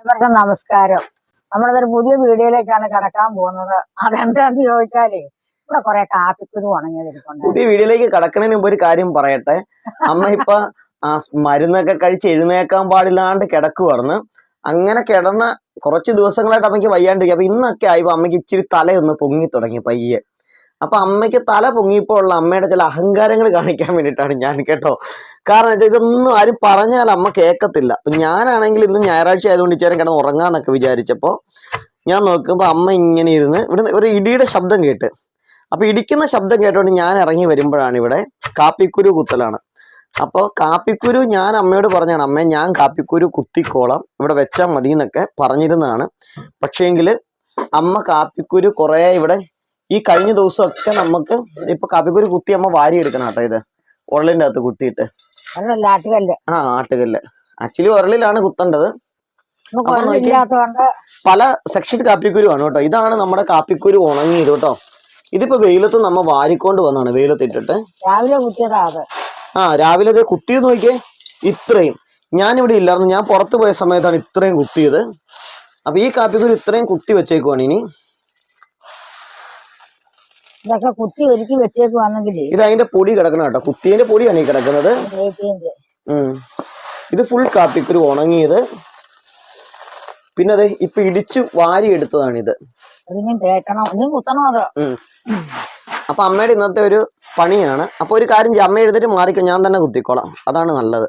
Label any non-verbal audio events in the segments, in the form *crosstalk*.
എല്ലാവർക്കും നമസ്കാരം. നമ്മളതൊരു പുതിയ വീഡിയോയിലേക്കാണ് കടക്കാൻ പോകുന്നത്. അതെന്താന്ന് ചോദിച്ചാലേ ഇവിടെ കുറെ കാപ്പിക്കുരു ഉണങ്ങിയതിരിപ്പുണ്ട് പുതിയ വീഡിയോയിലേക്ക് കടക്കുന്നതിന് മുമ്പ് ഒരു കാര്യം പറയട്ടെ. അമ്മ ഇപ്പൊ മരുന്നൊക്കെ കഴിച്ച് എഴുന്നേക്കാൻ പാടില്ലാണ്ട് കിടക്കുവാർന്ന് അങ്ങനെ കിടന്ന കുറച്ച് ദിവസങ്ങളായിട്ട് അമ്മയ്ക്ക് വയ്യാണ്ടിരിക്കും അപ്പൊ ഇന്നൊക്കെ ആയപ്പോ അമ്മയ്ക്ക് ഇച്ചിരി തലയൊന്ന് പൊങ്ങി തുടങ്ങി പയ്യെ. അപ്പൊ അമ്മയ്ക്ക് തല പൊങ്ങിയപ്പോൾ ഉള്ള അമ്മയുടെ ചില അഹങ്കാരങ്ങൾ കാണിക്കാൻ വേണ്ടിയിട്ടാണ് ഞാൻ കേട്ടോ കാരണം വെച്ചാൽ ഇതൊന്നും ആരും പറഞ്ഞാൽ അമ്മ കേൾക്കത്തില്ല അപ്പൊ ഞാനാണെങ്കിൽ ഇന്ന് ഞായറാഴ്ച ആയതുകൊണ്ട് ഇച്ചേരം കിടന്ന് ഉറങ്ങാന്നൊക്കെ വിചാരിച്ചപ്പോ ഞാൻ നോക്കുമ്പോൾ അമ്മ ഇങ്ങനെ ഇരുന്ന് ഇവിടെ ഒരു ഇടിയുടെ ശബ്ദം കേട്ട്. അപ്പൊ ഇടിക്കുന്ന ശബ്ദം കേട്ടോണ്ട് ഞാൻ ഇറങ്ങി വരുമ്പോഴാണ് ഇവിടെ കാപ്പിക്കുരു കുത്തലാണ്. അപ്പോൾ കാപ്പിക്കുരു ഞാൻ അമ്മയോട് പറഞ്ഞാണ് അമ്മ ഞാൻ കാപ്പിക്കുരു കുത്തിക്കോളാം. ഇവിടെ വെച്ചാൽ മതി എന്നൊക്കെ പറഞ്ഞിരുന്നതാണ്. പക്ഷേങ്കിൽ അമ്മ കാപ്പിക്കുരു കുറേ ഇവിടെ ഈ കഴിഞ്ഞ ദിവസമൊക്കെ നമുക്ക് ഇപ്പൊ കാപ്പിക്കുരു കുത്തി അമ്മ വാരി എടുക്കണം കേട്ടോ ഇത്. ഉള്ളിന്റെ അകത്ത് കുത്തിയിട്ട്. അതല്ല ആട്ടുകല്ല്. ആ ആട്ടുകല്ല്. ആക്ച്വലി ഉരളിലാണ് കുത്തേണ്ടത്. പല സെക്ഷൻ കാപ്പിക്കുരു ആണ് കേട്ടോ. ഇതാണ് നമ്മുടെ കാപ്പിക്കുരു ഉണങ്ങിയത് കേട്ടോ. ഇതിപ്പോ വെയിലത്ത് നമ്മ വാരിക്കൊണ്ട് വന്നാണ് വെയിലത്തിട്ടിട്ട്. രാവിലെ കുത്തിയതാ ആ രാവിലെ ഇത് കുത്തിയത് നോക്കിയേ ഇത്രയും. ഞാനിവിടെ ഇല്ലായിരുന്നു. ഞാൻ പുറത്ത് പോയ സമയത്താണ് ഇത്രയും കുത്തിയത്. അപ്പൊ ഈ കാപ്പിക്കുരു ഇത്രയും കുത്തി വെച്ചേക്കുവാണ് ഇനി. ഇതൊക്കെ കുത്തി ഒരുക്കി വെച്ചേക്കുവാണെങ്കിൽ ഇത് അതിന്റെ പൊടി കിടക്കണം കേട്ടോ. കുത്തിന്റെ പൊടിയാണ് ഈ കിടക്കുന്നത്. ഇത് ഫുൾ കാപ്പിക്കുരു ഉണങ്ങിയത്. പിന്നെ അതെ ഇപ്പൊ ഇടിച്ചു വാരി എടുത്തതാണ് ഇത്. അപ്പൊ അമ്മയുടെ ഇന്നത്തെ ഒരു പണിയാണ്. അപ്പൊ ഒരു കാര്യം അമ്മ എഴുതിട്ട് മാറിക്കോ. ഞാൻ തന്നെ കുത്തിക്കോളാം. അതാണ് നല്ലത്.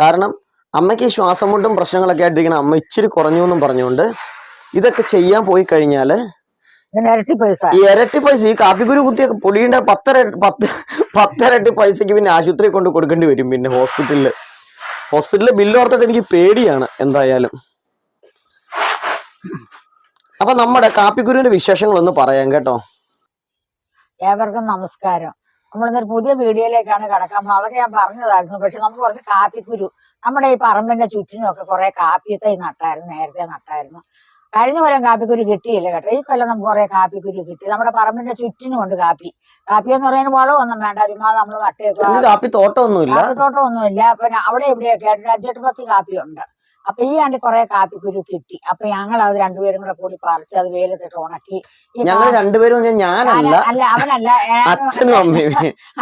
കാരണം അമ്മയ്ക്ക് ശ്വാസം മുട്ടും പ്രശ്നങ്ങളൊക്കെ ആയിട്ടിരിക്കണം അമ്മ ഇച്ചിരി കുറഞ്ഞു എന്നും പറഞ്ഞുകൊണ്ട് ഇതൊക്കെ ചെയ്യാൻ പോയി കഴിഞ്ഞാൽ ഇരട്ടി പൈസ. ഈ ഇരട്ടി പൈസ ഈ കാപ്പിക്കുരു കുത്തിയ പൊടിയുടെ പത്തര പത്ത് പത്തരട്ടി പൈസക്ക് പിന്നെ ആശുപത്രി കൊണ്ട് കൊടുക്കേണ്ടി വരും പിന്നെ ഹോസ്പിറ്റലിൽ. ഹോസ്പിറ്റലിൽ ബില്ല് ഓർത്തിട്ട് എനിക്ക് പേടിയാണ് എന്തായാലും. അപ്പൊ നമ്മുടെ കാപ്പിക്കുരുവിന്റെ വിശേഷങ്ങളൊന്ന് പറയാം കേട്ടോ. ഏവർക്കും നമസ്കാരം. നമ്മളിന്നൊരു പുതിയ വീഡിയോയിലേക്കാണ് കടക്കാൻ അവിടെ ഞാൻ പറഞ്ഞതായിരുന്നു. പക്ഷെ നമുക്ക് കുറച്ച് കാപ്പിക്കുരു. നമ്മുടെ ഈ പറമ്പിന്റെ ചുറ്റിനും ഒക്കെ കുറെ കാപ്പി തൈ നട്ടായിരുന്നു നേരത്തെ നട്ടായിരുന്നു. കഴിഞ്ഞ കൊല്ലം കാപ്പിക്കുരു കിട്ടിയില്ല കേട്ടോ? ഈ കൊല്ലം നമുക്ക് കുറെ കാപ്പിക്കുരു കിട്ടി. നമ്മുടെ പറമ്പിന്റെ ചുറ്റിനും ഉണ്ട് കാപ്പി. കാപ്പി എന്ന് പറയുന്നത് വളമൊന്നും വേണ്ട. ചുമ്മാ നമ്മൾ ഇത് നട്ടേക്കുക കാപ്പി തോട്ടമൊന്നുമില്ല. ഇല്ല പിന്നെ അവിടെ എവിടെയൊക്കെ ആയിട്ട് അഞ്ചെട്ട് പത്ത് കാപ്പിയുണ്ട്. അപ്പൊ ഈ ആണ്ട് കുറെ കാപ്പിക്കുരു കിട്ടി. അപ്പൊ ഞങ്ങൾ അത് രണ്ടുപേരും കൂടെ കൂടി പറിച്ച് അത് വെയിലത്തിട്ട് ഉണക്കി. ഞങ്ങൾ രണ്ടുപേരും ഞാനല്ല. അല്ല അവനല്ല. അച്ഛനും അമ്മയും.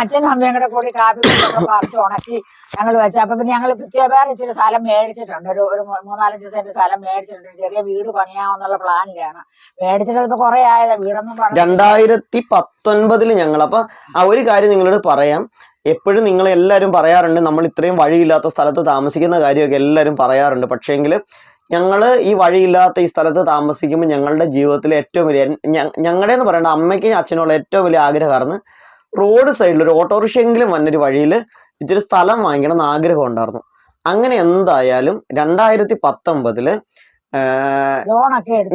അച്ഛനും അമ്മയും കൂടെ കൂടി കാപ്പിക്കുരു പറിച്ച് ഉണക്കി ഞങ്ങൾ വെച്ചു. അപ്പൊ പിന്നെ ഞങ്ങൾ വേറെ ഇച്ചിരി സ്ഥലം മേടിച്ചിട്ടുണ്ട്. ഒരു ഒരു മൂന്നാലഞ്ച് സെന്റ് സ്ഥലം മേടിച്ചിട്ടുണ്ട്. ചെറിയ വീട് പണിയാവുന്നുള്ള പ്ലാനിലാണ്. മേടിച്ചിട്ട് ഇപ്പൊ കുറെ ആയതാ. വീടൊന്നും രണ്ടായിരത്തി പത്തൊൻപതിൽ ഞങ്ങൾ അപ്പൊ ആ ഒരു കാര്യം നിങ്ങളോട് പറയാം. എപ്പോഴും നിങ്ങൾ എല്ലാവരും പറയാറുണ്ട് നമ്മൾ ഇത്രയും വഴിയില്ലാത്ത സ്ഥലത്ത് താമസിക്കുന്ന കാര്യമൊക്കെ എല്ലാവരും പറയാറുണ്ട്. പക്ഷേങ്കിൽ ഞങ്ങൾ ഈ വഴിയില്ലാത്ത ഈ സ്ഥലത്ത് താമസിക്കുമ്പോൾ ഞങ്ങളുടെ ജീവിതത്തിൽ ഏറ്റവും വലിയ ഞങ്ങളുടെ എന്ന് പറയേണ്ട അമ്മയ്ക്കും അച്ഛനുള്ള ഏറ്റവും വലിയ ആഗ്രഹമായിരുന്നു റോഡ് സൈഡിൽ ഒരു ഓട്ടോറിക്ഷയെങ്കിലും വന്നൊരു വഴിയിൽ ഇച്ചിരി സ്ഥലം വാങ്ങിക്കണം എന്ന് ആഗ്രഹം ഉണ്ടായിരുന്നു. അങ്ങനെ എന്തായാലും രണ്ടായിരത്തി പത്തൊമ്പതിൽ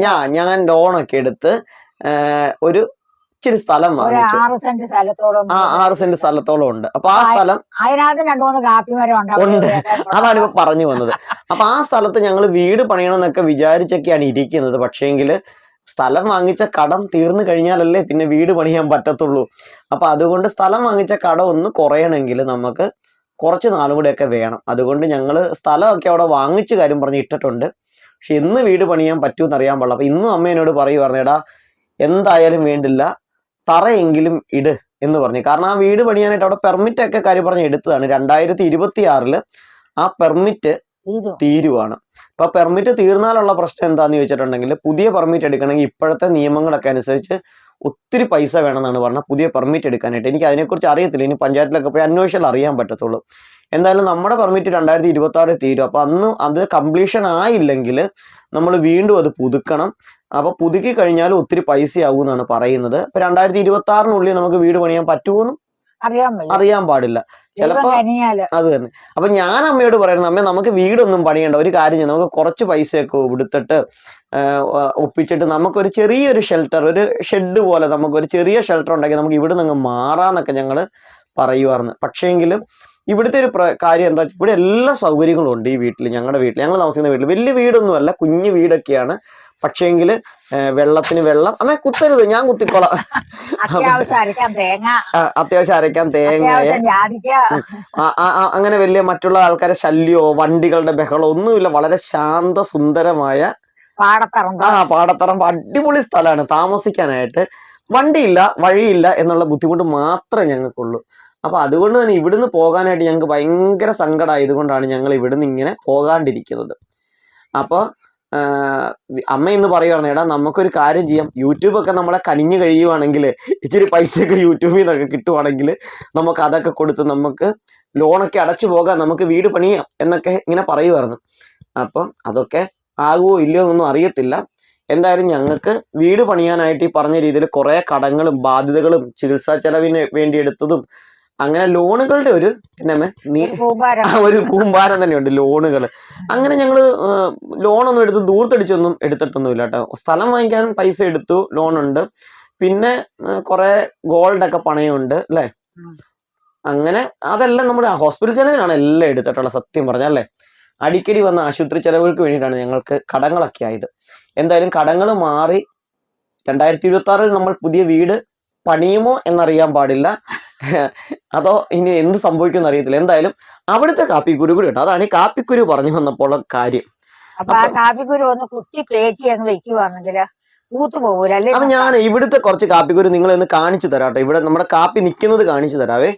ഞാൻ ഞാൻ ലോണൊക്കെ എടുത്ത് ഒരു ഇച്ചിരി സ്ഥലം വാങ്ങി വാങ്ങിച്ചു. ആറ് സെന്റ് സ്ഥലത്തോളം ആ ആറ് സെന്റ് സ്ഥലത്തോളം ഉണ്ട് അപ്പൊ ആ സ്ഥലം അതിനകത്ത് രണ്ടു മൂന്ന് കാപ്പി മരം ഉണ്ട് *laughs* അതാണ് ഇപ്പൊ പറഞ്ഞു വന്നത്. അപ്പൊ ആ സ്ഥലത്ത് ഞങ്ങൾ വീട് പണിയണം എന്നൊക്കെ വിചാരിച്ചൊക്കെയാണ് ഇരിക്കുന്നത്. പക്ഷേങ്കിൽ സ്ഥലം വാങ്ങിച്ച കടം തീർന്നു കഴിഞ്ഞാലല്ലേ പിന്നെ വീട് പണിയാൻ പറ്റത്തുള്ളൂ. അപ്പൊ അതുകൊണ്ട് സ്ഥലം വാങ്ങിച്ച കടം ഒന്ന് കുറയണമെങ്കിൽ നമുക്ക് കുറച്ച് നാളും കൂടെയൊക്കെ വേണം. അതുകൊണ്ട് ഞങ്ങൾ സ്ഥലമൊക്കെ അവിടെ വാങ്ങിച്ച കാര്യം പറഞ്ഞ് ഇട്ടിട്ടുണ്ട്. പക്ഷെ എന്ന് വീട് പണിയാൻ പറ്റൂന്ന് അറിയാൻ പാടില്ല. അപ്പൊ ഇന്നും അമ്മ എന്നോട് പറയുമായിരുന്നു എടാ എന്തായാലും വേണ്ടില്ല. തറയെങ്കിലും ഇട് എന്ന് പറഞ്ഞു. കാരണം ആ വീട് പണിയാനായിട്ട് അവിടെ പെർമിറ്റ് ഒക്കെ കാര്യം പറഞ്ഞ് എടുത്തതാണ്. രണ്ടായിരത്തി ഇരുപത്തി ആറിൽ ആ പെർമിറ്റ് തീരുവാണ്. അപ്പൊ പെർമിറ്റ് തീർന്നാലുള്ള പ്രശ്നം എന്താന്ന് ചോദിച്ചിട്ടുണ്ടെങ്കിൽ പുതിയ പെർമിറ്റ് എടുക്കണമെങ്കിൽ ഇപ്പോഴത്തെ നിയമങ്ങളൊക്കെ അനുസരിച്ച് ഒത്തിരി പൈസ വേണമെന്നാണ് പറഞ്ഞത്. പുതിയ പെർമിറ്റ് എടുക്കാനായിട്ട്. എനിക്ക് അതിനെക്കുറിച്ച് അറിയത്തില്ല. ഇനി പഞ്ചായത്തിലൊക്കെ പോയി അന്വേഷിച്ചാൽ അറിയാൻ പറ്റത്തുള്ളൂ. എന്തായാലും നമ്മുടെ പെർമിറ്റ് രണ്ടായിരത്തി ഇരുപത്തി ആറ് തീരും. അപ്പൊ അന്ന് അത് കംപ്ലീഷൻ ആയില്ലെങ്കിൽ നമ്മൾ വീണ്ടും അത് പുതുക്കണം. അപ്പൊ പുതുക്കി കഴിഞ്ഞാൽ ഒത്തിരി പൈസയാവും എന്നാണ് പറയുന്നത്. അപ്പൊ രണ്ടായിരത്തി ഇരുപത്തി ആറിനുള്ളിൽ നമുക്ക് വീട് പണിയാൻ പറ്റുമോന്നും അറിയാൻ പാടില്ല. ചിലപ്പോ അത് തന്നെ. അപ്പൊ ഞാൻ അമ്മയോട് പറയുന്നത് അമ്മ നമുക്ക് വീടൊന്നും പണിയണ്ട. ഒരു കാര്യം ചെയ്യാം. നമുക്ക് കുറച്ച് പൈസയൊക്കെ എടുത്തിട്ട് ഒപ്പിച്ചിട്ട് നമുക്കൊരു ചെറിയൊരു ഷെൽട്ടർ ഒരു ഷെഡ് പോലെ നമുക്കൊരു ചെറിയ ഷെൽട്ടർ ഉണ്ടെങ്കിൽ നമുക്ക് ഇവിടെ നിന്ന് മാറാന്നൊക്കെ ഞങ്ങൾ പറയുമായിരുന്നു പക്ഷേങ്കിലും ഇവിടുത്തെ ഒരു കാര്യം എന്താ ഇവിടെ എല്ലാ സൗകര്യങ്ങളും ഉണ്ട് ഈ വീട്ടിൽ ഞങ്ങളുടെ വീട്ടിൽ ഞങ്ങൾ താമസിക്കുന്ന വീട്ടിൽ വലിയ വീടൊന്നുമല്ല കുഞ്ഞു വീടൊക്കെയാണ്. പക്ഷേങ്കിൽ വെള്ളത്തിന് വെള്ളം അമ്മ കുത്തരുത് ഞാൻ കുത്തിക്കോളാം. അത്യാവശ്യം അരയ്ക്കാൻ തേങ്ങ. അങ്ങനെ വലിയ മറ്റുള്ള ആൾക്കാരെ ശല്യമോ വണ്ടികളുടെ ബഹളോ ഒന്നുമില്ല. വളരെ ശാന്ത സുന്ദരമായ പാടത്തറമ്പ്. ആ പാടത്തറമ്പ് അടിപൊളി സ്ഥലമാണ് താമസിക്കാനായിട്ട്. വണ്ടിയില്ല വഴിയില്ല എന്നുള്ള ബുദ്ധിമുട്ട് മാത്രമേ ഞങ്ങൾക്കുള്ളൂ. അപ്പൊ അതുകൊണ്ട് തന്നെ ഇവിടുന്ന് പോകാനായിട്ട് ഞങ്ങൾക്ക് ഭയങ്കര സങ്കടമായതുകൊണ്ടാണ് ഞങ്ങൾ ഇവിടുന്ന് ഇങ്ങനെ പോകാണ്ടിരിക്കുന്നത്. അപ്പോൾ അമ്മ ഇന്ന് പറയുവാണ് എടാ നമുക്കൊരു കാര്യം ചെയ്യാം. യൂട്യൂബൊക്കെ നമ്മളെ കനിഞ്ഞു കഴിയുവാണെങ്കിൽ ഇച്ചിരി പൈസയൊക്കെ യൂട്യൂബിൽ നിന്നൊക്കെ കിട്ടുവാണെങ്കിൽ നമുക്ക് അതൊക്കെ കൊടുത്ത് നമുക്ക് ലോണൊക്കെ അടച്ചു പോകാം. നമുക്ക് വീട് പണിയാം. എന്നൊക്കെ ഇങ്ങനെ പറയുമായിരുന്നു അപ്പം അതൊക്കെ ആകുമോ ഇല്ലയോ എന്നൊന്നും അറിയത്തില്ല. എന്തായാലും ഞങ്ങൾക്ക് വീട് പണിയാനായിട്ട് ഈ പറഞ്ഞ രീതിയിൽ കുറേ കടങ്ങളും ബാധ്യതകളും ചികിത്സാ ചെലവിന് വേണ്ടി എടുത്തതും അങ്ങനെ ലോണുകളുടെ ഒരു ഒരു കൂമ്പാരം തന്നെയുണ്ട് ലോണുകൾ അങ്ങനെ ഞങ്ങൾ ലോണൊന്നും എടുത്ത് ദൂർത്തടിച്ചൊന്നും എടുത്തിട്ടൊന്നുമില്ല കേട്ടോ. സ്ഥലം വാങ്ങിക്കാൻ പൈസ എടുത്തു ലോണുണ്ട്. പിന്നെ കുറെ ഗോൾഡൊക്കെ പണയമുണ്ട് അല്ലേ. അങ്ങനെ അതെല്ലാം നമ്മുടെ ഹോസ്പിറ്റൽ ചെലവിനാണ് എല്ലാം എടുത്തിട്ടുള്ള സത്യം പറഞ്ഞാൽ അല്ലേ? അടിക്കടി വന്ന ആശുപത്രി ചെലവുകൾക്ക് വേണ്ടിയിട്ടാണ് ഞങ്ങൾക്ക് കടങ്ങളൊക്കെ ആയത്. എന്തായാലും കടങ്ങൾ മാറി രണ്ടായിരത്തി ഇരുപത്തി ആറിൽ നമ്മൾ പുതിയ വീട് പണിയുമോ എന്നറിയാൻ പാടില്ല. അതോ ഇനി എന്ത് സംഭവിക്കുമെന്ന് അറിയത്തില്ല. എന്തായാലും അവിടുത്തെ കാപ്പിക്കുരു കൂടി ഉണ്ട്. അതാണ് ഈ കാപ്പിക്കുരു പറഞ്ഞു വന്നപ്പോൾ കാര്യം. അപ്പൊ ആ കാപ്പിക്കുരു ഒന്ന് കുത്തി പേച്ചി അങ്ങ് വെക്കുവാണെങ്കിൽ പൂത്തു പോകൂല അല്ലേ? അപ്പൊ ഞാൻ ഇവിടുത്തെ കുറച്ച് കാപ്പിക്കുരു നിങ്ങൾ ഒന്ന് കാണിച്ചു തരാട്ടോ ഇവിടെ നമ്മുടെ കാപ്പി നിൽക്കുന്നത് കാണിച്ചു തരാവേ.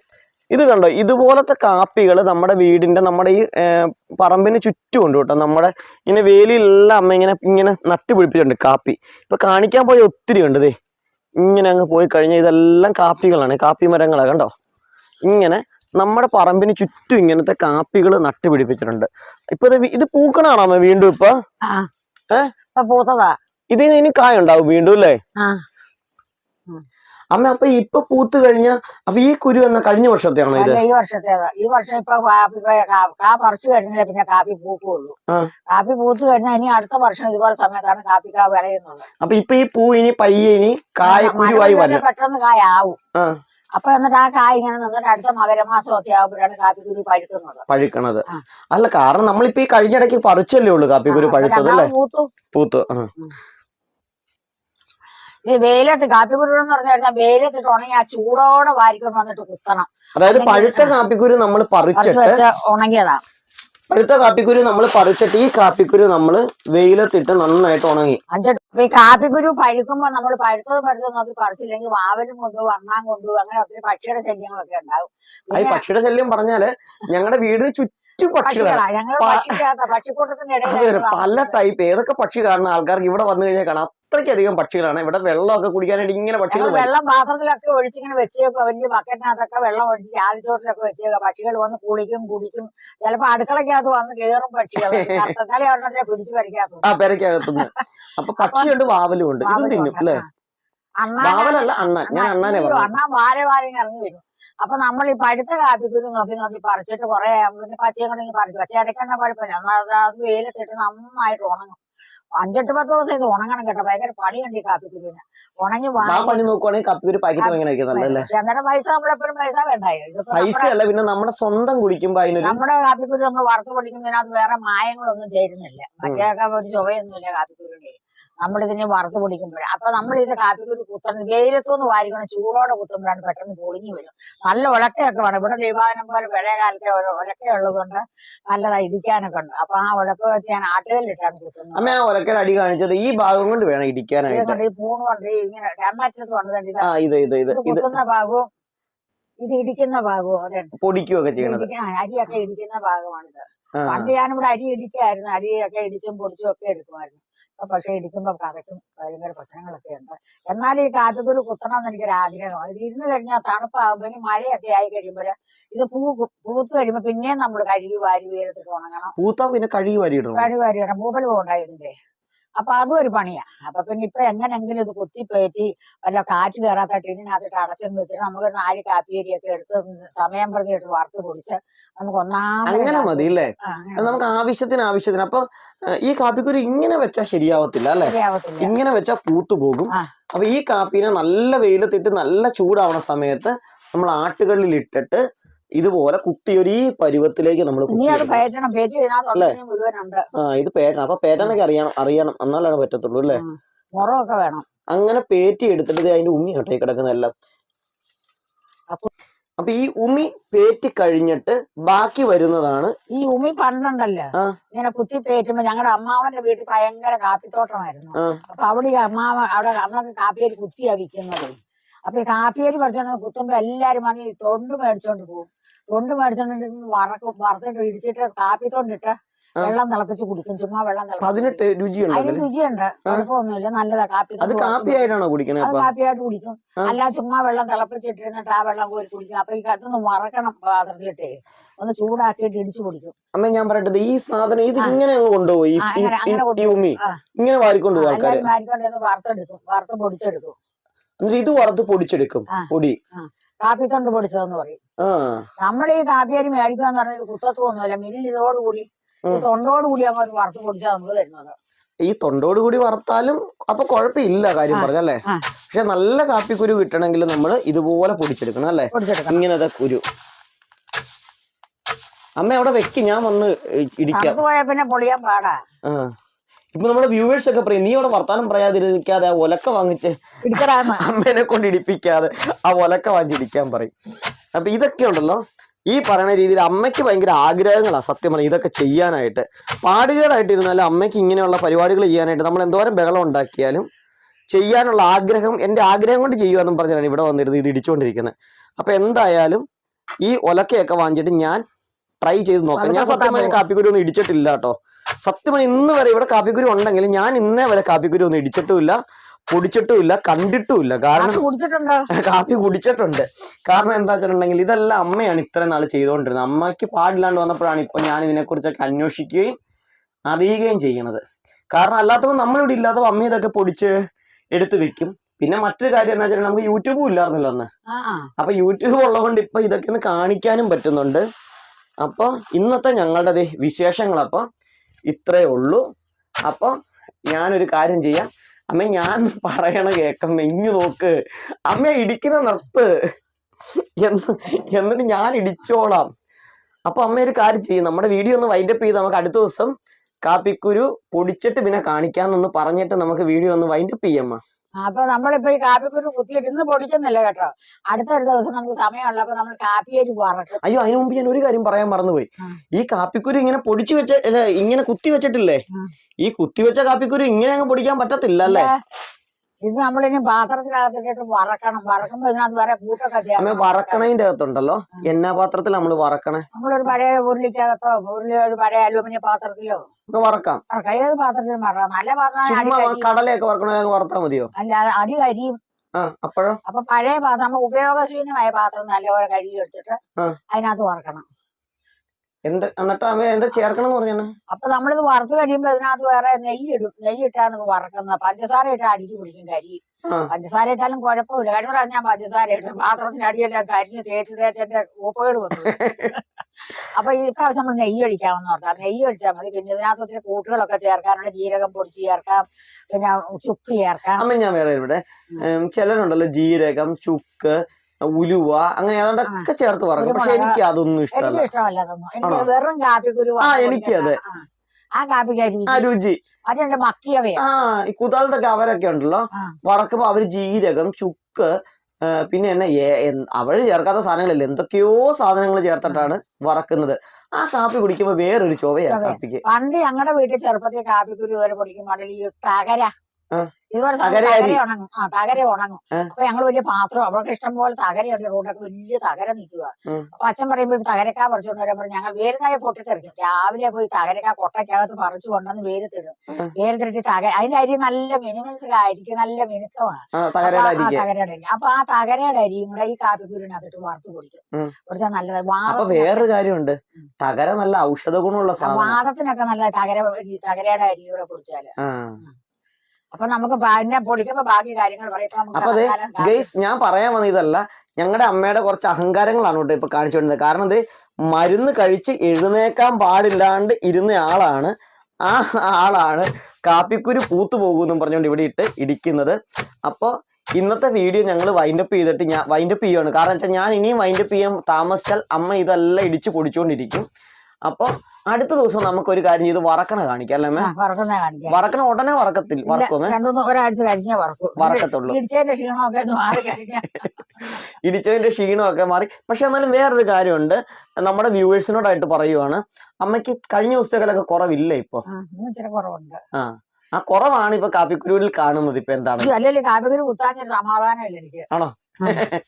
ഇത് കണ്ടോ? ഇതുപോലത്തെ കാപ്പികൾ നമ്മുടെ വീടിന്റെ നമ്മുടെ ഈ പറമ്പിന് ചുറ്റും ഉണ്ട് കേട്ടോ. നമ്മുടെ ഇങ്ങനെ വേലിയിലെല്ലാം അമ്മ ഇങ്ങനെ ഇങ്ങനെ നട്ടുപിടിപ്പിച്ചിട്ടുണ്ട് കാപ്പി. ഇപ്പൊ കാണിക്കാൻ പോയ ഒത്തിരി ഉണ്ട് ദേ. ഇങ്ങനെ അങ്ങ് പോയി കഴിഞ്ഞാൽ ഇതെല്ലാം കാപ്പികളാണ് കാപ്പി മരങ്ങളാണ് കണ്ടോ? ഇങ്ങനെ നമ്മുടെ പറമ്പിന് ചുറ്റും ഇങ്ങനത്തെ കാപ്പികൾ നട്ടുപിടിപ്പിച്ചിട്ടുണ്ട് ഇപ്പൊ ഇത് ഇത് പൂക്കണാണോ വീണ്ടും ഇപ്പൊ? ഏഹ് പൂത്തതാ. ഇതിന് ഇനി കായ ഉണ്ടാവും വീണ്ടും അല്ലേ? അമ്മ അപ്പൊ ഇപ്പൊ പൂത്ത് കഴിഞ്ഞ അപ്പൊ ഈ കുരു എന്ന കഴിഞ്ഞ വർഷത്തെയാണോ ഇത്? ഈ വർഷത്തേതാ ഈ വർഷം ഇപ്പൊ കാപ്പി കാ- പറിച്ചു കഴിഞ്ഞാലേ പിന്നെ കാപ്പി പൂക്കുള്ളൂ. കാപ്പി പൂത്ത് കഴിഞ്ഞാൽ ഇനി അടുത്ത വർഷം ഇതുപോലെ സമയത്താണ് കാപ്പി കാ വിളയുന്നത്. അപ്പൊ ഇപ്പൊ ഈ പൂ ഇനി പയ്യെ ഇനി കായ കുരുവായി വരും പെട്ടെന്ന് കായ ആവും അപ്പൊ എന്നിട്ട് ആ കായ ഇങ്ങനെ നിന്നിട്ട് അടുത്ത മകരമാസം ഒക്കെ ആകുമ്പോഴാണ് കാപ്പിക്കുരു പഴുക്കുന്നത്. പഴുക്കണത്. അല്ല കാരണം നമ്മളിപ്പോ ഈ കഴിഞ്ഞിടയ്ക്ക് പറിച്ചല്ലേ ഉള്ളൂ കാപ്പി കുരു അപ്പൊ പഴുത്തത് അല്ലേ? പൂത്തു. പൂത്തു. ഈ വെയിലത്ത് കാപ്പിക്കുരു എന്ന് പറഞ്ഞു കഴിഞ്ഞാൽ വെയിലത്തിട്ട് ഉണങ്ങി ആ ചൂടോടെ വാരിക്കൊണ്ട് വന്നിട്ട് കുത്തണം. അതായത് പഴുത്ത കാപ്പിക്കുരു നമ്മൾ പറിച്ചിട്ട് ഉണങ്ങിയതാണ് ഉണങ്ങിയതാ. പഴുത്ത കാപ്പിക്കുരു നമ്മൾ പറിച്ചിട്ട് ഈ കാപ്പിക്കുരു നമ്മൾ വെയിലത്തിട്ട് നന്നായിട്ട് ഉണങ്ങി. ഈ കാപ്പിക്കുരു പഴുക്കുമ്പോ നമ്മൾ പഴുത്തത് പഴുത്തത് നോക്കി പറിച്ചില്ലെങ്കിൽ വാവലും കൊണ്ടു വണ്ണാൻ കൊണ്ടു അങ്ങനെ ഒത്തിരി പക്ഷിയുടെ ശല്യങ്ങളൊക്കെ ഉണ്ടാവും. ഈ പക്ഷിയുടെ ശല്യം പറഞ്ഞാൽ ഞങ്ങളുടെ വീടിന് ചുറ്റും പക്ഷികളാണ് പല ടൈപ്പ് ഏതൊക്കെ പക്ഷി കാണുന്ന ആൾക്കാർക്ക് ഇവിടെ വന്നു കഴിഞ്ഞാൽ കാണാം. അത്രയ്ക്കധികം പക്ഷികളാണ്. ഇവിടെ വെള്ളമൊക്കെ കുടിക്കാനായിട്ട് ഇങ്ങനെ പക്ഷികൾ വെള്ളം പാത്രത്തിലൊക്കെ ഒഴിച്ചിങ്ങനെ വെച്ചേക്കുക വലിയ ബക്കറ്റിനകത്തൊക്കെ വെള്ളം ഒഴിച്ച് ചാലിച്ചോട്ടിലൊക്കെ വെച്ചേക്കുക പക്ഷികൾ വന്ന് കുളിക്കും കുടിക്കും. ചിലപ്പോ അടുക്കളക്കകത്ത് വന്ന് കയറും പക്ഷികൾ. കർത്തക്കാലി ഒരെണ്ണത്തെ പിടിച്ചു ആ പെരക്കകത്തുനിന്ന് അപ്പൊ പക്ഷിയുണ്ട് വാവലും ഉണ്ട് ഇതും തിന്നും അല്ലേ? വാവലല്ല അണ്ണൻ. ഞാൻ അണ്ണനെ പറഞ്ഞു അണ്ണാൻ വാരെ വാരെ ഇറങ്ങി വരും. അപ്പൊ നമ്മൾ ഈ പഴുത്ത കാപ്പിക്കുരു നോക്കി നോക്കി പറിച്ചിട്ട് കുറെ പച്ചയും കൂടെ പറിച്ചു പച്ച എന്നാൽ അത് അത് വെയിലത്തിട്ട് നന്നായിട്ട് ഉണങ്ങും. അഞ്ചെട്ട് പത്ത് ദിവസം ഇത് ഉണങ്ങണം കേട്ടോ. ഭയങ്കര പണിയുണ്ട് ഈ കാപ്പിക്കുരുവിന് ഉണങ്ങി ആ പണി നോക്കുവാണെങ്കിൽ കപ്പിയൊരു പാക്കറ്റ് ഭയങ്കര നല്ലല്ലേ അന്നേരം പൈസ നമ്മളെപ്പോഴും പൈസ വേണ്ടായി? പൈസ അല്ല പിന്നെ നമ്മുടെ സ്വന്തം കുടിക്കുമ്പോ അതിനൊരു നമ്മുടെ കാപ്പിക്കുരു നമ്മൾ വറുത്ത് പൊടിക്കുന്നതിനകത്ത് വേറെ മായങ്ങളൊന്നും ചേരുന്നില്ല. മറ്റേതൊക്കെ ഒരു ചുവയൊന്നുമില്ല കാപ്പിക്കുരുവിന്റെ നമ്മളിതിനെ വറുത്ത് പൊടിക്കുമ്പോഴേ. അപ്പൊ നമ്മൾ ഇത് കാപ്പിക്കുരു കുത്തണം വെയിലത്തുനിന്ന് വാരിക്കണം ചൂടോടെ കുത്തുമ്പോഴാണ് പെട്ടെന്ന് പൊളിഞ്ഞു വരും. നല്ല ഉലക്കയൊക്കെ വേണം. ഇവിടെ ദീപാവനം പോലെ പഴയ കാലത്തെ ഉലക്ക ഉള്ളതുകൊണ്ട് നല്ലതായി ഇടിക്കാനൊക്കെ ഉണ്ട്. അപ്പൊ ആ ഉലക്ക വെച്ച് ഞാൻ ആട്ടുകല്ലിട്ടാണ് കുത്തുന്നത്. അമ്മ ആ ഉലക്കൽ അടി കാണിച്ചത് ഈ ഭാഗം കൊണ്ട് വേണം ഇടിക്കാനായിട്ട് ഈ പൂണ് കൊണ്ട് ഇങ്ങനെ രണ്ടാറ്റത്ത് കൊണ്ട് ഇത് ആ ഇത് ഇത് ഇത് ഇത് ഇത്. കുത്തുന്ന ഭാഗവും ഇത് ഇടിക്കുന്ന ഭാഗവും അതെ. പൊടിക്കുകയൊക്കെ ചെയ്യണത്. അരിയൊക്കെ ഇടിക്കുന്ന ഭാഗമാണിത്. പണ്ട് ഞാനിവിടെ അരി ഇടിക്കായിരുന്നു അരിയൊക്കെ ഇടിച്ചും പൊടിച്ചും ഒക്കെ എടുക്കുമായിരുന്നു. പക്ഷെ ഇരിക്കുമ്പോ കറക്കും ഭയങ്കര പ്രശ്നങ്ങളൊക്കെ ഉണ്ട്. എന്നാൽ ഈ കാറ്റത്തൂര് കുത്തണം എന്ന് എനിക്കൊരു ആഗ്രഹമാണ് ഇത് ഇരുന്ന് കഴിഞ്ഞാൽ തണുപ്പാകുമ്പോ ഇനി മഴയൊക്കെ ആയി കഴിയുമ്പോൾ ഇത് പൂ പൂത്ത് കഴിയുമ്പോ പിന്നെയും നമ്മൾ കഴുകി വാരി ഉയരത്തിട്ട് ഉണങ്ങണം. പൂത്താ പിന്നെ കഴുകി വാരി കഴുകി വാരി ഇടണം പൂപ്പൽ പോകണ്ടായിരുന്നില്ലേ അപ്പൊ അതും ഒരു പണിയാ. അപ്പൊ പിന്നെ ഇപ്പൊ എങ്ങനെങ്കിലും ഇത് കുത്തിപ്പേറ്റി വല്ല കാറ്റ് കയറാത്ത ടീനിനകത്തിട്ട് അടച്ചെന്ന് വെച്ചിട്ട് നമുക്ക് നാഴി കാപ്പിയരിയൊക്കെ എടുത്ത് സമയം പ്രതി ഇട്ട് വറുത്ത് കുടിച്ച് നമുക്ക് ഒന്നാമത് അങ്ങനെ മതി അല്ലേ നമുക്ക് ആവശ്യത്തിന് ആവശ്യത്തിന്. അപ്പൊ ഈ കാപ്പിക്കുരു ഇങ്ങനെ വെച്ചാൽ ശരിയാവത്തില്ല അല്ലെ? ഇങ്ങനെ വെച്ചാൽ പൂത്തു പോകും. അപ്പൊ ഈ കാപ്പിനെ നല്ല വെയിലത്തിട്ട് നല്ല ചൂടാവണ സമയത്ത് നമ്മൾ ആട്ടുകളിൽ ഇട്ടിട്ട് ഇതുപോലെ കുത്തിയൊരു ഈ പരുവത്തിലേക്ക് നമ്മൾ അല്ലേ? ആ ഇത് പേറ്റണം. അപ്പൊ പേറ്റനൊക്കെ അറിയണം അറിയണം. എന്നാലാണ് പറ്റത്തുള്ളൂ അല്ലേ? വേണം. അങ്ങനെ പേറ്റി എടുത്തിട്ട് അതിന്റെ ഉമ്മി കേട്ടോ ഈ കിടക്കുന്നതെല്ലാം അപ്പൊ- ഈ ഉമി പേറ്റി കഴിഞ്ഞിട്ട് ബാക്കി വരുന്നതാണ് ഈ ഉമി പണ്ടുണ്ടല്ലോ. ഇങ്ങനെ കുത്തി പേറ്റുമ്പോ ഞങ്ങളുടെ അമ്മാവന്റെ വീട്ടിൽ ഭയങ്കര കാപ്പിത്തോട്ടമായിരുന്നു. അപ്പൊ അവിടെ അമ്മാവ അവിടെ അമ്മയ്ക്ക് കാപ്പിയേരി കുത്തിയാ വിൽക്കുന്നത്. അപ്പൊ ഈ കാപ്പിയേരി പറിച്ചോണ്ട് കുത്തുമ്പോ എല്ലാരും വന്ന് ഈ തൊണ്ട് മേടിച്ചോണ്ട് പോകും. തൊണ്ട് മേടിച്ചോണ്ട് വറക്ക് വറുത്തിട്ട് ഇടിച്ചിട്ട് കാപ്പി തൊണ്ടിട്ട് വെള്ളം തിളപ്പിച്ച് കുടിക്കും. ചുമ്മാ വെള്ളം അതിനിട്ട് രുചിയുണ്ട് അതിന് അതിന് രുചിയുണ്ട്. കുഴപ്പമൊന്നുമില്ല. നല്ലതാ. കാപ്പി അത് തൊണ്ട് കാപ്പി ആയിട്ടാണോ കുടിക്കണേ അത് അപ്പൊ? കാപ്പിയായിട്ട് കുടിക്കും. അല്ല ചുമ്മാ വെള്ളം തിളപ്പിച്ചിട്ടിരുന്നിട്ട് ആ വെള്ളം കോരി കുടിക്കും. അപ്പൊ ഈ അതൊന്ന് മറക്കണം പാത്രത്തിലിട്ടേ. ഒന്ന് ചൂടാക്കിയിട്ട് ഇടിച്ചു കുടിക്കും. അമ്മ ഞാൻ പറയട്ടെ ഈ സാധനം ഇത് ഇങ്ങനെ അങ്ങ് കൊണ്ടുപോയി. ഇങ്ങനെ വാരിക്കൊണ്ട് പോകും ആൾക്കാര്. എല്ലാവരും മാരിക്കൊണ്ടിരുന്ന് വറുത്തെടുക്കും. വറുത്ത് പൊടിച്ചെടുക്കും. ഇത് വറുത്ത് പൊടിച്ചെടുക്കും. പൊടി. കാപ്പിത്തൊണ്ട് പൊടിച്ചതെന്ന് പറയും. നമ്മൾ ഈ കാപ്പിയരി മേടിക്കാന്ന് പറഞ്ഞ കുത്തത്ത് ഒന്നുമില്ല മില്ലിൽ ഇതോടുകൂടി. തൊണ്ടോടുകൂടി അവർ വറുത്ത് പൊടിച്ചാൽ നമുക്ക് തരുന്നത് ഈ തൊണ്ടോട് കൂടി വറുത്താലും അപ്പൊ കുഴപ്പമില്ല കാര്യം. പറഞ്ഞല്ലേ. പക്ഷെ നല്ല കാപ്പിക്കുരു കിട്ടണമെങ്കിൽ നമ്മൾ ഇതുപോലെ പൊടിച്ചെടുക്കണം അല്ലേ? ഇങ്ങനത്തെ കുരു. അമ്മ അവിടെ വെക്ക് ഞാൻ വന്ന് ഇടിക്കാം. പോയാ പിന്നെ പൊളിയാൻ പാടാ. ഇപ്പൊ നമ്മുടെ വ്യൂവേഴ്സ് ഒക്കെ പറയും നീ അവിടെ വർത്താനം പറയാതിരിക്കാതെ ആ ഒലക്ക വാങ്ങിച്ച് അമ്മേനെ കൊണ്ട് ഇടിപ്പിക്കാതെ ആ ഒലക്ക വാങ്ങിച്ചിരിക്കാൻ പറയും. അപ്പൊ ഇതൊക്കെ ഉണ്ടല്ലോ ഈ പറയുന്ന രീതിയിൽ അമ്മയ്ക്ക് ഭയങ്കര ആഗ്രഹങ്ങളാണ് സത്യം പറഞ്ഞാൽ ഇതൊക്കെ ചെയ്യാനായിട്ട്. പാടുകേടായിട്ടിരുന്നാലും അമ്മയ്ക്ക് ഇങ്ങനെയുള്ള പരിപാടികൾ ചെയ്യാനായിട്ട് നമ്മൾ എന്തോരം ബഹളം ഉണ്ടാക്കിയാലും ചെയ്യാനുള്ള ആഗ്രഹം എന്റെ ആഗ്രഹം കൊണ്ട് ചെയ്യുമെന്നും പറഞ്ഞാണ് ഇവിടെ വന്നിരുന്നത് ഇത് ഇടിച്ചുകൊണ്ടിരിക്കുന്നത്. അപ്പൊ എന്തായാലും ഈ ഒലക്കയൊക്കെ വാങ്ങിച്ചിട്ട് ഞാൻ ട്രൈ ചെയ്ത് നോക്കാം. ഞാൻ സത്യമായി കാപ്പിക്കുരു ഒന്നും ഇടിച്ചിട്ടില്ല കേട്ടോ. സത്യമായി ഇന്ന് വരെ ഇവിടെ കാപ്പിക്കുരു ഉണ്ടെങ്കിൽ ഞാൻ ഇന്നേ വരെ കാപ്പിക്കുരു ഒന്നും ഇടിച്ചിട്ടുമില്ല പൊടിച്ചിട്ടുമില്ല കണ്ടിട്ടുമില്ല. കാരണം കാപ്പി കുടിച്ചിട്ടുണ്ടോ? *laughs* കാരണം എന്താ വെച്ചിട്ടുണ്ടെങ്കിൽ ഇതെല്ലാം അമ്മയാണ് ഇത്രയും നാൾ ചെയ്തുകൊണ്ടിരുന്നത്. അമ്മയ്ക്ക് പാടില്ലാണ്ട് വന്നപ്പോഴാണ് ഇപ്പൊ ഞാൻ ഇതിനെക്കുറിച്ചൊക്കെ അന്വേഷിക്കുകയും അറിയുകയും ചെയ്യണത് കാരണം അല്ലാത്തപ്പോൾ നമ്മളിവിടെ ഇല്ലാത്തപ്പോൾ അമ്മ ഇതൊക്കെ പൊടിച്ച് എടുത്ത് വെക്കും. പിന്നെ മറ്റൊരു കാര്യം എന്താ വെച്ചാൽ നമുക്ക് യൂട്യൂബും ഇല്ലായിരുന്നല്ലോ അന്ന്. അപ്പൊ യൂട്യൂബ് ഉള്ളതുകൊണ്ട് ഇപ്പൊ ഇതൊക്കെ ഒന്ന് കാണിക്കാനും പറ്റുന്നുണ്ട്. അപ്പൊ ഇന്നത്തെ ഞങ്ങളുടെ അപ്പോൾ ഇത്രയേ ഉള്ളൂ. അപ്പോൾ ഞാനൊരു കാര്യം ചെയ്യാം. അമ്മ ഞാൻ പറയണ കേക്കമ്മ ഇങ്ങ് നോക്ക്. അമ്മ ഇടിക്കുന്ന നിർത്ത്. എന്ന് എന്നിട്ട് ഞാൻ ഇടിച്ചോളാം. അപ്പൊ അമ്മ ഒരു കാര്യം ചെയ്യും. നമ്മുടെ വീഡിയോ ഒന്ന് വൈൻഡപ്പ് ചെയ്ത് നമുക്ക് അടുത്ത ദിവസം കാപ്പിക്കുരു പൊടിച്ചിട്ട് പിന്നെ കാണിക്കാന്നൊന്ന് പറഞ്ഞിട്ട് നമുക്ക് വീഡിയോ ഒന്ന് വൈൻഡപ്പ് ചെയ്യാം അപ്പൊ നമ്മളിപ്പോ ഈ കാപ്പിക്കുരു കുത്തിയിട്ട് ഇന്ന് പൊടിക്കുന്നില്ല കേട്ടോ. അടുത്ത ഒരു ദിവസം നമുക്ക് സമയമുള്ളപ്പോ നമ്മൾ കാപ്പിയേറ്റ് വറക്കും. അയ്യോ അതിനു മുമ്പ് ഞാൻ ഒരു കാര്യം പറയാൻ മറന്നുപോയി. ഈ കാപ്പിക്കുരു ഇങ്ങനെ പൊടിച്ചു വെച്ച ഇങ്ങനെ കുത്തി വെച്ചിട്ടില്ലേ? ഈ കുത്തി വെച്ച കാപ്പിക്കുരു ഇങ്ങനെ അങ്ങ് പൊടിക്കാൻ പറ്റത്തില്ല അല്ലേ? ഇത് നമ്മളിനി പാത്രത്തിനകത്തിട്ട് വറക്കണം. വറക്കുമ്പോ ഇതിനകത്ത് വേറെ കൂട്ടൊക്കെ അമ്മ നമ്മൾ വറക്കണതിന്റെ അകത്തുണ്ടല്ലോ എന്നാ പാത്രത്തിൽ നമ്മൾ വറക്കണേ? നമ്മളൊരു പഴയ ഉരുളിക്കകത്തോ ഉരുളി ഒരു പഴയ അലൂമിനിയം പാത്രത്തിലോ? ഒക്കെ വറക്കാം. വറക്കാം ഏത് പാത്രത്തിലും വറക്കാം. നല്ല പാത്രം കടലയൊക്കെ വറക്കണതൊക്കെ വറുത്താൽ മതിയോ? അല്ല അടി കരിയും. അപ്പോഴോ? അപ്പൊ പഴയ പാത്രം നമ്മൾ ഉപയോഗശൂന്യമായ പാത്രം നല്ലപോലെ കഴുകി എടുത്തിട്ട്. അതിനകത്ത് വറക്കണം. എന്ത് എന്നിട്ട് അമ്മ എന്താ ചേർക്കണം എന്ന് പറഞ്ഞാണ് അപ്പൊ നമ്മളിത് വറുത്ത് കഴിയുമ്പോ ഇതിനകത്ത് വേറെ നെയ്യ് ഇടും. നെയ്യ് ഇട്ടാണ് വറക്കുന്നത്. പഞ്ചസാര ഇട്ടാ അടിക്ക് പിടിക്കും കരി. പഞ്ചസാര ഇട്ടാലും കുഴപ്പമില്ല. കഴിഞ്ഞ പ്രാവശ്യം ഞാൻ പഞ്ചസാര ഇട്ടു പാത്രത്തിന് അടിയെല്ലാം കരിഞ്ഞ് തേച്ച് തേച്ച് എന്റെ ഊപ്പകേട് വന്നു. *laughs* അപ്പൊ ഈ പ്രാവശ്യം നമ്മൾ നെയ്യ് ഒഴിക്കാമെന്ന് പറഞ്ഞാൽ നെയ്യ് ഒഴിച്ചാൽ മതി. പിന്നെ ഇതിനകത്ത് ഒത്തിരി കൂട്ടുകളൊക്കെ ചേർക്കാനുണ്ട് ജീരകം പൊടിച്ച് ചേർക്കാം. പിന്നെ ചുക്ക് ചേർക്കാം. അമ്മ ഞാൻ വേറെ ഇവിടെ. ചിലരുണ്ടല്ലോ ജീരകം ചുക്ക് ഉലുവ അങ്ങനെ ഏതാണ്ടൊക്കെ ചേർത്ത് പറഞ്ഞു പക്ഷെ എനിക്ക് അതൊന്നും ഇഷ്ടമല്ല. ആ, എനിക്ക് അതെ. ആ. രുചി. ആ ഈ കുതാളത്തൊക്കെ അവരൊക്കെ ഉണ്ടല്ലോ. വറക്കുമ്പോ അവർ ജീരകം ചുക്ക് പിന്നെ എന്നെ അവർ ചേർക്കാത്ത സാധനങ്ങളില്ല. എന്തൊക്കെയോ സാധനങ്ങൾ ചേർത്തിട്ടാണ് വറക്കുന്നത്. ആ കാപ്പി കുടിക്കുമ്പോ വേറൊരു ചൊവയാ ചൊവയാ. കാപ്പിക്ക്. പണ്ട് ഞങ്ങളുടെ വീട്ടിൽ ചെറുപ്പത്തിൽ കാപ്പിക്കുരു വരെ പൊടിക്കുമ്പോൾ തകര. ആ. പറഞ്ഞ തകര ഉണങ്ങും. ആ തകര ഉണങ്ങും. അപ്പൊ ഞങ്ങൾ വലിയ പാത്രം അവർക്ക് ഇഷ്ടം പോലെ തകരയുണ്ട് റോഡൊക്കെ വലിയ തകര നിൽക്കുക. അപ്പൊ അച്ഛൻ പറയുമ്പോ തകരക്കാ പറിച്ചുകൊണ്ട് വരാൻ പറഞ്ഞു. ഞങ്ങൾ വേരുകായ പൊട്ടിത്തെറിക്കും. രാവിലെ പോയി തകരക്കാ കൊട്ടയ്ക്കകത്ത് പറിച്ചു കൊണ്ടുവന്ന് വേരത്തിടും. വേര് വേരത്തിട്ട് തകര അതിന്റെ അരി നല്ല മിനിമൻസിലായിരിക്കും നല്ല മിനുക്കമാണ്. തകരയുടെ അരി. അപ്പൊ ആ തകരയുടെ അരിയും കൂടെ ഈ കാപ്പിക്കുരുവിനകത്തിട്ട് വറുത്ത് കുടിക്കും. പൊടിച്ചാൽ നല്ലത്. വേറൊരു കാര്യമുണ്ട്. തകര നല്ല ഔഷധ ഗുണമുള്ള വാദത്തിനൊക്കെ നല്ല തകര അരി- തകരയുടെ അരി കൂടെ കുടിച്ചാൽ അപ്പൊ നമുക്ക് പൊടിക്കുമ്പോ ബാക്കി കാര്യങ്ങൾ പറയും. അപ്പൊ തൽക്കാലം ഗെയ്സ് ഞാൻ പറയാൻ വന്ന ഇതല്ല. ഞങ്ങളുടെ അമ്മയുടെ കുറച്ച് അഹങ്കാരങ്ങളാണ് കേട്ടോ ഇപ്പൊ കാണിച്ചുകൊണ്ടിരുന്നത് കാരണം ഇത് മരുന്ന് കഴിച്ച് എഴുന്നേക്കാൻ പാടില്ലാണ്ട് ഇരുന്ന ആളാണ്. ആ ആളാണ് കാപ്പിക്കുരു പൂത്തു പോകുമെന്നും പറഞ്ഞുകൊണ്ട് ഇവിടെ ഇട്ട് ഇടിക്കുന്നത്. അപ്പൊ ഇന്നത്തെ വീഡിയോ ഞങ്ങൾ വൈൻഡപ്പ് ചെയ്തിട്ട് ഞാൻ വൈൻഡപ്പ് ചെയ്യുകയാണ് കാരണം വെച്ചാൽ ഞാൻ ഇനിയും വൈൻഡപ്പ് ചെയ്യാൻ താമസിച്ചാൽ അമ്മ ഇതെല്ലാം ഇടിച്ച് പൊടിച്ചുകൊണ്ടിരിക്കും അപ്പൊ അടുത്ത ദിവസം നമുക്ക് ഒരു കാര്യം ചെയ്ത് വറക്കണ കാണിക്കാം അല്ലേ? വറക്കുന്ന കാണിക്കാം. വറക്കണ ഉടനെ വറക്കത്തിൽ വറക്കുമേ രണ്ടു ഒരാഴ്ച കഴിഞ്ഞേ വറക്കും. വറക്കത്തുള്ളൂ. ഇടിച്ചതിന്റെ ക്ഷീണമൊക്കെ ഒന്ന് മാറി കഴിഞ്ഞാൽ *laughs* ഇടിച്ചതിന്റെ ക്ഷീണമൊക്കെ മാറി. പക്ഷെ എന്നാലും വേറൊരു കാര്യമുണ്ട്. നമ്മുടെ വ്യൂവേഴ്സിനോടായിട്ട് പറയുവാണ് അമ്മയ്ക്ക് കഴിഞ്ഞ ദിവസത്തേക്കാളൊക്കെ കുറവില്ല ഇപ്പൊ? കുറവുണ്ട്. ആ ആ കുറവാണ് ഇപ്പൊ കാപ്പിക്കുരുവിൽ കാണുന്നത് ഇപ്പൊ എന്താണ്? അല്ലെങ്കിൽ കാപ്പിക്കുരു സമാധാനമില്ല എനിക്ക്. ആണോ? *laughs*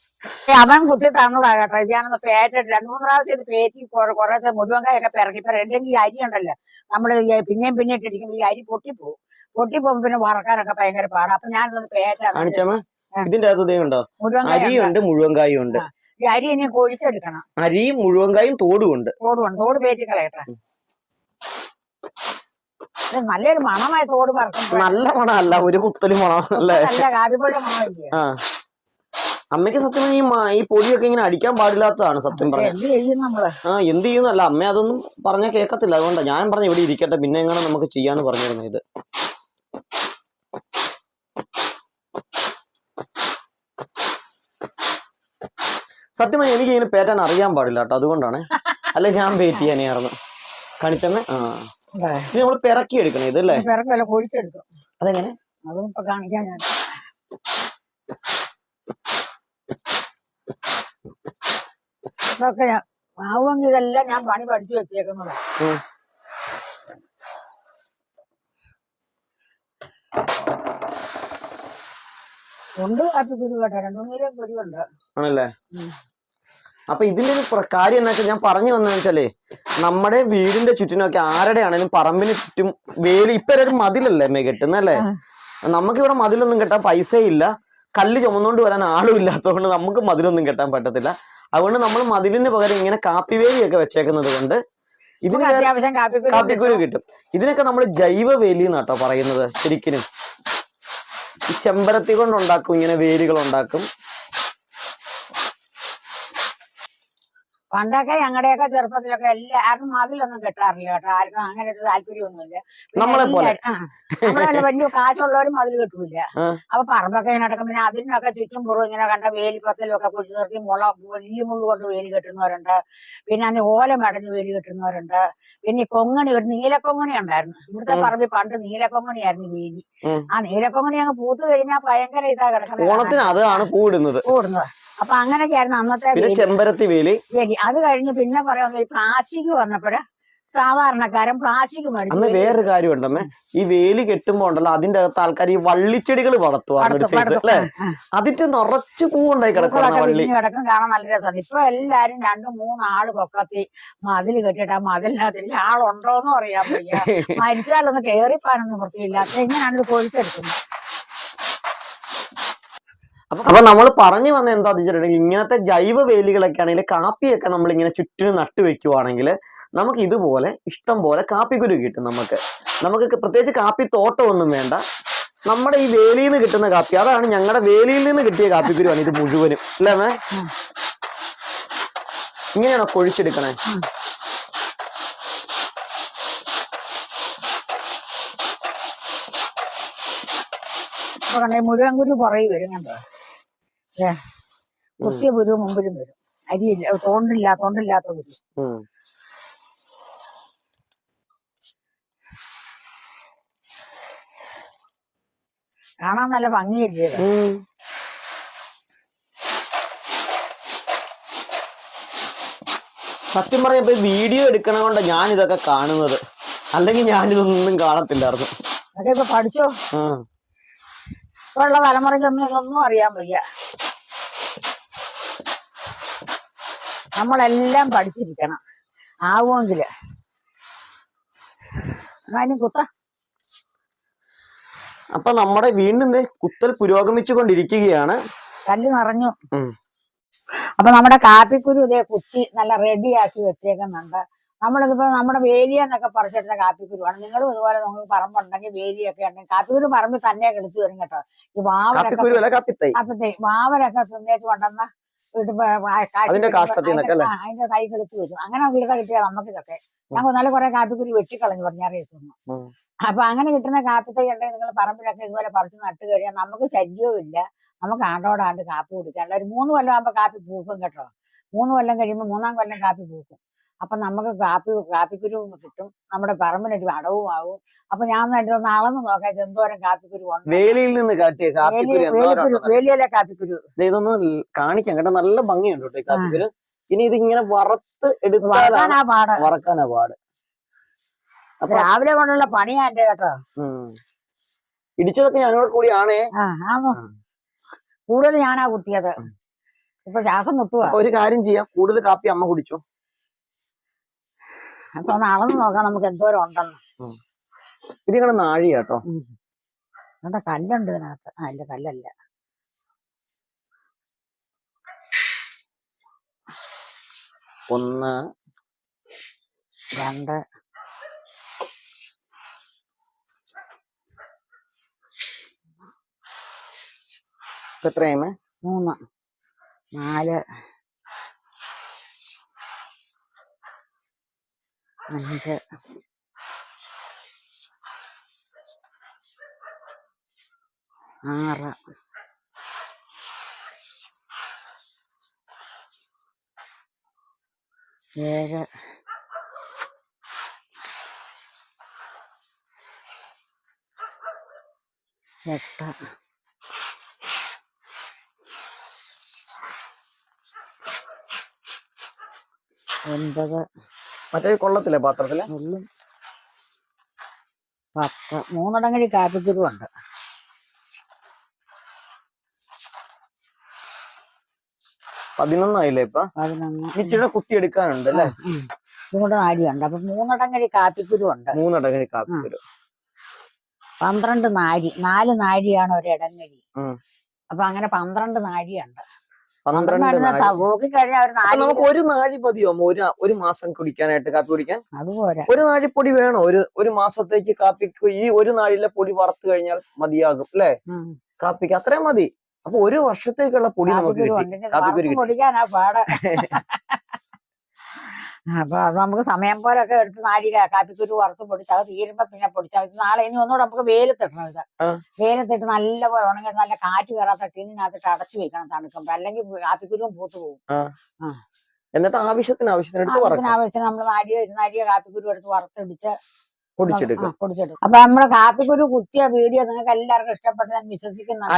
അവൻ കുത്തി തന്നതാ കേട്ടോ. ഇത് ഞാനൊന്ന് പേറ്റിട്ട് രണ്ടു മൂന്ന് പ്രാവശ്യം ഇത് പേറ്റി കുറെ കുറേശ്ശെ മുഴുവൻ കായൊക്കെ പിറക്കി പിറ അല്ലെങ്കിൽ ഈ അരി ഉണ്ടല്ലോ. നമ്മൾ ഈ പിന്നെയും പിന്നെ ഇട്ടിരിക്കുമ്പോൾ ഈ അരി പൊട്ടിപ്പോവും. പൊട്ടിപ്പോകുമ്പോ പിന്നെ വറക്കാനൊക്കെ ഭയങ്കര പാടാ. അപ്പൊ ഞാനൊന്ന് പേറ്റാണ് ഇതിന്റെ അകത്ത് ഉണ്ടോ. അരിയുണ്ട് മുഴുവൻ കായും ഉണ്ട് ഈ അരി ഇനി കൊഴിച്ചെടുക്കണം. അരിയും മുഴുവൻ കായും തോടും ഉണ്ട്. തോട് ഉണ്ട്. തോട് പേറ്റി കളയട്ടെ. നല്ലൊരു മണമായി തോട് പറക്കും നല്ല മണമല്ല ഒരു കുത്തലും മണം അല്ലേ നല്ല കാപ്പിപ്പൊടി മണമില്ലേ അമ്മയ്ക്ക് സത്യം ഈ ഈ പൊടിയൊക്കെ ഇങ്ങനെ അടിക്കാൻ പാടില്ലാത്തതാണ് സത്യം പറഞ്ഞാൽ പറഞ്ഞ. എന്ത് ചെയ്യും നമ്മൾ? ആ എന്ത് ചെയ്യുന്നല്ല അമ്മ അതൊന്നും പറഞ്ഞാൽ കേൾക്കത്തില്ല അതുകൊണ്ടാണ് ഞാൻ പറഞ്ഞു ഇവിടെ ഇരിക്കട്ടെ. പിന്നെ എങ്ങനെ നമുക്ക് ചെയ്യാന്ന് പറഞ്ഞിരുന്നു ഇത്. സത്യം എനിക്ക് ഇങ്ങനെ പേറ്റാൻ അറിയാൻ പാടില്ല കേട്ടോ. അതുകൊണ്ടാണ്. അല്ലെ ഞാൻ പേറ്റ് ചെയ്യാനായിരുന്നു കാണിച്ചെന്ന്? ആ. ഇത് നമ്മൾ പിറക്കി എടുക്കണം ഇതല്ലേ അല്ലേ? അതെങ്ങനെ? കാണിക്കാൻ ഇതൊക്കെ ഞാൻ ആവുമെങ്കിൽ ഇതെല്ലാം ഞാൻ പണി പഠിച്ചു വെച്ചേക്കുന്നത്. ഉണ്ട് കാപ്പി കുരു കേട്ടോ രണ്ടു മൂന്നിലും കുരുവുണ്ട് ആണല്ലേ. അപ്പൊ ഇതിന്റെ ഒരു കാര്യം എന്താ വെച്ചാൽ ഞാൻ പറഞ്ഞു വന്നതെന്ന് വെച്ചാലേ നമ്മുടെ വീടിന്റെ ചുറ്റിനൊക്കെ ആരുടെ ആണെങ്കിലും പറമ്പിന് ചുറ്റും വേലി ഇപ്പൊ എല്ലാവരും മതിലല്ലേ മേ കെട്ടുന്നല്ലേ. നമുക്കിവിടെ മതിലൊന്നും കെട്ടാൻ പൈസയില്ല കല്ല് ചുമന്നുകൊണ്ട് വരാൻ ആളും ഇല്ലാത്തതുകൊണ്ട് നമുക്ക് മതിലൊന്നും കെട്ടാൻ പറ്റത്തില്ല. അതുകൊണ്ട് നമ്മൾ മതിലിന് പകരം ഇങ്ങനെ കാപ്പി വേലിയൊക്കെ വെച്ചേക്കുന്നത് കൊണ്ട് ഇതിന് കാപ്പിക്കുരു കിട്ടും. ഇതിനൊക്കെ നമ്മൾ ജൈവ വേലി എന്നാട്ടോ പറയുന്നത് ശരിക്കും ഈ ചെമ്പരത്തി കൊണ്ടുണ്ടാക്കും ഇങ്ങനെ വേലികൾ ഉണ്ടാക്കും. പണ്ടൊക്കെ ഞങ്ങളുടെയൊക്കെ ചെറുപ്പത്തിലൊക്കെ എല്ലാവരും മതിലൊന്നും കെട്ടാറില്ല കേട്ടോ. ആർക്കും അങ്ങനെ ഒരു താല്പര്യമൊന്നുമില്ല നമ്മളെ വലിയ കാശുള്ളവരും മതിൽ കെട്ടൂല. അപ്പൊ പറമ്പൊക്കെ ഇങ്ങനെ നടക്കും. പിന്നെ അതിനൊക്കെ ചുറ്റും പുറവും ഇങ്ങനെ കണ്ട വേലിപ്പത്തലും ഒക്കെ കുഴിച്ചു നിർത്തി മുള വലിയ മുള്ളു കൊണ്ട് വേലി കെട്ടുന്നവരുണ്ട്. പിന്നെ അന്ന് ഓല മടഞ്ഞ് വേലി കെട്ടുന്നവരുണ്ട്. പിന്നെ കൊങ്ങണി ഒരു നീലക്കൊങ്ങണി ഉണ്ടായിരുന്നു. ഇവിടുത്തെ. പറമ്പിൽ പണ്ട് നീലക്കൊങ്ങണിയായിരുന്നു വേലി. ആ നീലക്കൊങ്ങണി അങ്ങ് പൂത്തു കഴിഞ്ഞാൽ ഭയങ്കര ഇതാ കിടക്കുന്നത് ഓണത്തിന് അതാണ് അപ്പൊ അങ്ങനെയൊക്കെയായിരുന്നു അന്നത്തെ ചെമ്പരത്തി വേലി. അത് കഴിഞ്ഞ് പിന്നെ പറയാൻ പ്ലാസ്റ്റിക് വന്നപ്പോഴ് സാധാരണക്കാരൻ പ്ലാസ്റ്റിക് അന്ന് വേറൊരു കാര്യം ഉണ്ടമ്മേ ഈ വേലി കെട്ടുമ്പോ ഉണ്ടല്ലോ അതിന്റെ അകത്ത് ആൾക്കാർ ഈ വള്ളിച്ചെടികൾ വളർത്തുവാണ് സൈസ്. അല്ലെ. അതിന്റെ നിറച്ച് പൂവുണ്ടായി പൂക്കളൊക്കെ വള്ളി. കിടക്കും. കാണാൻ നല്ല രസമാണ്. ഇപ്പൊ എല്ലാരും രണ്ടും മൂന്നാൾ പൊക്കത്തി മതിൽ കെട്ടിട്ട് ആ മതിലിനകത്തില്ല ആളുണ്ടോന്നും അറിയാൻ വയ്യ. മരിച്ചാലൊന്ന് കേറിപ്പാനൊന്നും വൃത്തിയില്ലാത്ത എങ്ങനെയാണ് ഇത് കൊഴുത്തെടുക്കുന്നത് അപ്പൊ നമ്മൾ പറഞ്ഞു വന്ന എന്താ വെച്ചിട്ടുണ്ടെങ്കിൽ ഇങ്ങനത്തെ ജൈവ വേലികളൊക്കെ ആണെങ്കിൽ കാപ്പിയൊക്കെ നമ്മൾ ഇങ്ങനെ ചുറ്റിനും നട്ടു വെക്കുവാണെങ്കിൽ നമുക്ക് ഇതുപോലെ ഇഷ്ടം പോലെ കാപ്പിക്കുരു കിട്ടും നമുക്ക്. നമുക്ക് പ്രത്യേകിച്ച് കാപ്പി തോട്ടമൊന്നും വേണ്ട. നമ്മുടെ ഈ വേലിയിൽ നിന്ന് കിട്ടുന്ന കാപ്പി അതാണ് ഞങ്ങളുടെ വേലിയിൽ നിന്ന് കിട്ടിയ കാപ്പിക്കുരുവാണ് ഇത് മുഴുവനും. അല്ലേ മേ. ഇങ്ങനെയാണോ കൊഴിച്ചെടുക്കണേ? മുഴുവൻ കുരു പുറകെ വരും കണ്ടോ ഏ കുത്തിയ കുരു മുമ്പിലും വരും. അരിയില്ല തോണ്ടില്ല തോണ്ടില്ലാത്ത പുരു. കാണാൻ നല്ല ഭംഗിയല്ലേ സത്യം പറഞ്ഞപ്പോ വീഡിയോ എടുക്കണ കൊണ്ട് ഞാൻ ഇതൊക്കെ കാണുന്നത്. അല്ലെങ്കിൽ ഞാൻ ഇതൊന്നും കാണത്തില്ലായിരുന്നു. അതൊക്കെ ഇപ്പൊ പഠിച്ചോ. ഇപ്പൊ ഉള്ള തലമുറയ്ക്കൊന്നും ഇതൊന്നും അറിയാൻ വയ്യ. നമ്മളെല്ലാം പഠിച്ചിരിക്കണം. ആവുമെങ്കിൽ. എന്നാലും കുത്ത. അപ്പൊ നമ്മുടെ വീണ്ടും കുത്തൽ പുരോഗമിച്ചു കൊണ്ടിരിക്കുകയാണ് കല്ല് നിറഞ്ഞു. അപ്പൊ നമ്മുടെ കാപ്പിക്കുരു ഇതേ കുത്തി നല്ല റെഡിയാക്കി വെച്ചേക്കുന്നുണ്ട്. നമ്മളിതിപ്പോ നമ്മുടെ വേലിയ എന്നൊക്കെ പറിച്ചെടുത്ത കാപ്പിക്കുരുവാണ്. നിങ്ങളും ഇതുപോലെ നമുക്ക് പറമ്പുണ്ടെങ്കിൽ വേലിയൊക്കെ ഉണ്ടെങ്കിൽ കാപ്പിക്കുരു പറമ്പിൽ തന്നെ കിളുത്ത് വരും കേട്ടോ. ഈ വാവരൊക്കെ കാപ്പിത്തൈ. വാവലൊക്കെ തിന്നേച്ച് കൊണ്ടുവന്ന അതിന്റെ കാഷ്ടത്തിൽ? അതിന്റെ കൈ കിളുത്ത് വരും. അങ്ങനെ കിളുത്ത കിട്ടിയാൽ നമുക്ക് ഇതൊക്കെ ഞാൻ നല്ല കുറെ കാപ്പിക്കുരു വെട്ടിക്കളഞ്ഞു പറഞ്ഞറിയിക്കുന്നു ഉം. അപ്പൊ അങ്ങനെ കിട്ടുന്ന കാപ്പിത്തൈ ഉണ്ടെങ്കിൽ നിങ്ങൾ പറമ്പിലൊക്കെ ഇതുപോലെ പറിച്ച് നട്ട് കഴിഞ്ഞാൽ നമുക്ക് ശല്യവും ഇല്ല. നമുക്ക് ആണ്ടോടാണ്ട് കാപ്പി കുടിക്കാനുള്ള. ഒരു മൂന്ന് കൊല്ലം ആകുമ്പോ കാപ്പി പൂക്കും കേട്ടോ. മൂന്ന് കൊല്ലം കഴിയുമ്പോൾ മൂന്നാം കൊല്ലം കാപ്പി പൂക്കും. അപ്പൊ നമുക്ക് കാപ്പി കാപ്പിക്കുരുവും കിട്ടും. നമ്മുടെ പറമ്പിനൊരു അടവും ആവും. അപ്പൊ ഞാൻ എന്റെ ഒന്ന് അളന്ന് നോക്കാം എന്തോരം കാപ്പിക്കുരു വേലിയിൽ നിന്ന് കാട്ടിയ കാപ്പിക്കുരു വേലിയിലെ ഇതൊന്ന് കാണിക്കാൻ കാണിക്കാം കേട്ടോ നല്ല ഭംഗിയുണ്ട് കേട്ടോ കാപ്പിക്കുരു. ഇനി ഇതിങ്ങനെ വറുത്ത് എടുക്കാനാ പാട്. വറക്കാനാ പാട്. രാവിലെ കൊണ്ടുള്ള പണിയാ എന്റെ കേട്ടോ. ഇടിച്ചതൊക്കെ ഞാനോട് കൂടിയാണേ. കൂടുതൽ ഞാനാ കുത്തിയത്. ഇപ്പൊ ശ്വാസം മുട്ടുക ഒരു കാര്യം ചെയ്യാം. കൂടുതൽ കാപ്പി അമ്മ കുടിച്ചു. അപ്പൊ ഒന്ന് അളന്ന് നോക്കാം നമുക്ക് എന്തോരം ഉണ്ടെന്ന്. ഇത് നിങ്ങളുടെ നാഴി കേട്ടോ എന്താ കല്ലുണ്ട് ഇതിനകത്ത്. ആ അല്ല കല്ലല്ല. ഒന്ന് രണ്ട് എത്രയാമേ മൂന്ന് നാല് അഞ്ച് ആറ് ഏഴ് എട്ട് ഒൻപത് മറ്റേ കൊള്ളത്തില്ലേ പാത്രത്തിൽ? എല്ലാം പത്ത് മൂന്നിടങ്ങഴി കാപ്പിക്കുരുവുണ്ട് പതിനൊന്നായില്ലേ ഇപ്പൊ? പതിനൊന്ന്. ഇച്ചിരി കുത്തി എടുക്കാനുണ്ട് അല്ലേ? ണ്ട് ഇതുകൊണ്ട് നാഴിയുണ്ട് അപ്പൊ മൂന്നടങ്ങഴി കാപ്പിക്കുരുവുണ്ട് മൂന്നടങ്ങി കാപ്പിക്കുരു. പന്ത്രണ്ട് നാഴി നാല് നാഴിയാണ് ഒരു ഇടങ്ങഴി. അപ്പൊ അങ്ങനെ പന്ത്രണ്ട് നാഴിയുണ്ട് പന്ത്രണ്ട് നാഴി. ഒരു നമുക്ക് ഒരു നാഴി മതിയോ ഒരു ഒരു മാസം കുടിക്കാനായിട്ട് കാപ്പി കുടിക്കാൻ? ഒരു നാഴിപ്പൊടി വേണോ? ഒരു ഒരു മാസത്തേക്ക് കാപ്പിക്ക് ഈ ഒരു നാഴിലെ പൊടി വറുത്തു കഴിഞ്ഞാൽ മതിയാകും അല്ലെ? കാപ്പിക്ക് അത്രയും മതി. അപ്പൊ ഒരു വർഷത്തേക്കുള്ള പൊടി നമുക്ക് കിട്ടി. കാപ്പിക്കുരു കിട്ടി. *laughs* അപ്പൊ അത് നമുക്ക് സമയം പോലൊക്കെ എടുത്ത് നാഴിക കാപ്പിക്കുരു വറുത്ത് പൊടിച്ച് അത് തീരുമ്പോ പിന്നെ പൊടിച്ചാൽ ഇത് നാളെ ഇനി ഒന്നുകൂടെ നമുക്ക് വെയിലത്തിടണം ഇത്. വെയിലത്തിട്ട് നല്ല പോലെ ഉണങ്ങി നല്ല കാറ്റ് കയറാത്ത ടീനിനകത്തിട്ട് അടച്ചു വെക്കണം തണുക്കുമ്പോ. അല്ലെങ്കിൽ കാപ്പിക്കുരുവും പൂത്ത് പോകും. എന്നിട്ട് ആവശ്യത്തിന് ആവശ്യത്തിന് ആവശ്യത്തിന് നമ്മൾ നാഴിയോ ഇരുനാഴിയോ കാപ്പിക്കുരു എടുത്ത് വറുത്തടിച്ച് പൊടിച്ചെടുക്കും അപ്പൊ നമ്മുടെ കാപ്പിക്കുരു കുത്തിയ വീഡിയോ നിങ്ങൾക്ക് എല്ലാവർക്കും ഇഷ്ടപ്പെട്ടെന്ന് ഞാൻ ആ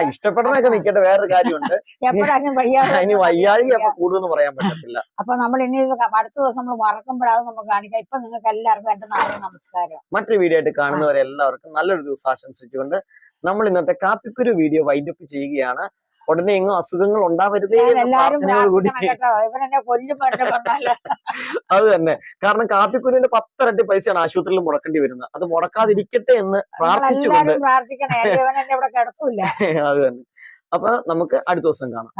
നിക്കട്ടെ വേറൊരു കാര്യമുണ്ട്. *laughs* എപ്പോഴാണ് വയ്യാതെ ഇനി വയ്യാഴി അപ്പൊ കൂടുതൽ പറയാൻ പറ്റത്തില്ല. *laughs* അപ്പൊ നമ്മൾ ഇനി അടുത്ത ദിവസം നമ്മൾ മറക്കുമ്പോഴാണ് നമുക്ക് കാണിക്കാം ഇപ്പൊ നിങ്ങൾക്ക് എല്ലാവർക്കും എന്റെ നാളെ നമസ്കാരം. മറ്റൊരു വീഡിയോ ആയിട്ട് കാണുന്നവരെ എല്ലാവർക്കും നല്ലൊരു ദിവസം ആശംസിച്ചുകൊണ്ട് നമ്മൾ ഇന്നത്തെ കാപ്പിക്കുരു വീഡിയോ വൈൻഡപ്പ് ചെയ്യുകയാണ്. ഉടനെ എങ്ങും അസുഖങ്ങൾ ഉണ്ടാവരുതേ കൂടി പ്രാർത്ഥനയോടുകൂടി അത് തന്നെ. കാരണം കാപ്പിക്കുരുവിന്റെ പത്തരട്ടി പൈസയാണ് ആശുപത്രിയിൽ മുടക്കേണ്ടി വരുന്നത്. അത് മുടക്കാതിരിക്കട്ടെ എന്ന് പ്രാർത്ഥിച്ചുകൊണ്ട് *laughs* അത് തന്നെ. അപ്പൊ നമുക്ക് അടുത്ത ദിവസം കാണാം.